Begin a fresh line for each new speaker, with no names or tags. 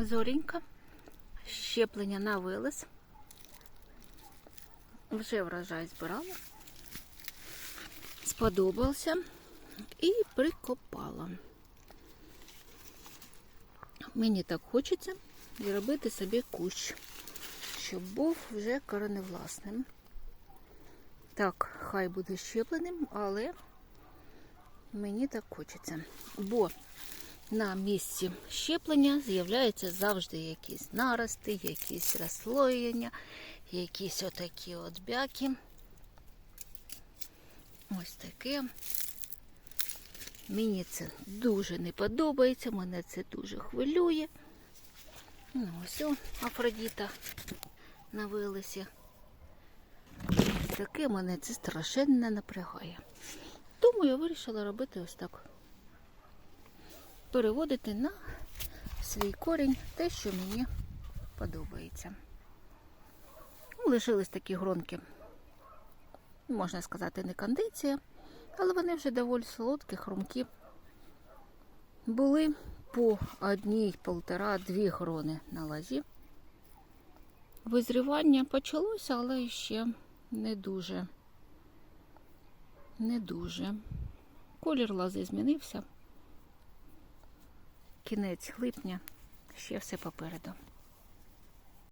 Зорінька. Щеплення на вилез. Вже врожай збирала. Сподобався і прикопала. Мені так хочеться зробити собі кущ, щоб був вже кореневласним. Так, хай буде щепленим, але мені так хочеться. Бо на місці щеплення з'являються завжди якісь нарости, якісь розслоєння, якісь отакі от бяки. Ось таке. Мені це дуже не подобається, мене це дуже хвилює. Ну, ось о, Афродіта на вилисі. Таке мене це страшенно напрягає. Тому я вирішила робити ось так. Переводити на свій корінь те, що мені подобається. Ну, Лишились такі гронки, можна сказати, не кондиція, але вони вже доволі солодкі, хрумкі. Були по одній, полтора, дві грони на лазі. Визрівання почалося, але ще не дуже. Не дуже. Колір лози змінився. Кінець липня, ще все попереду.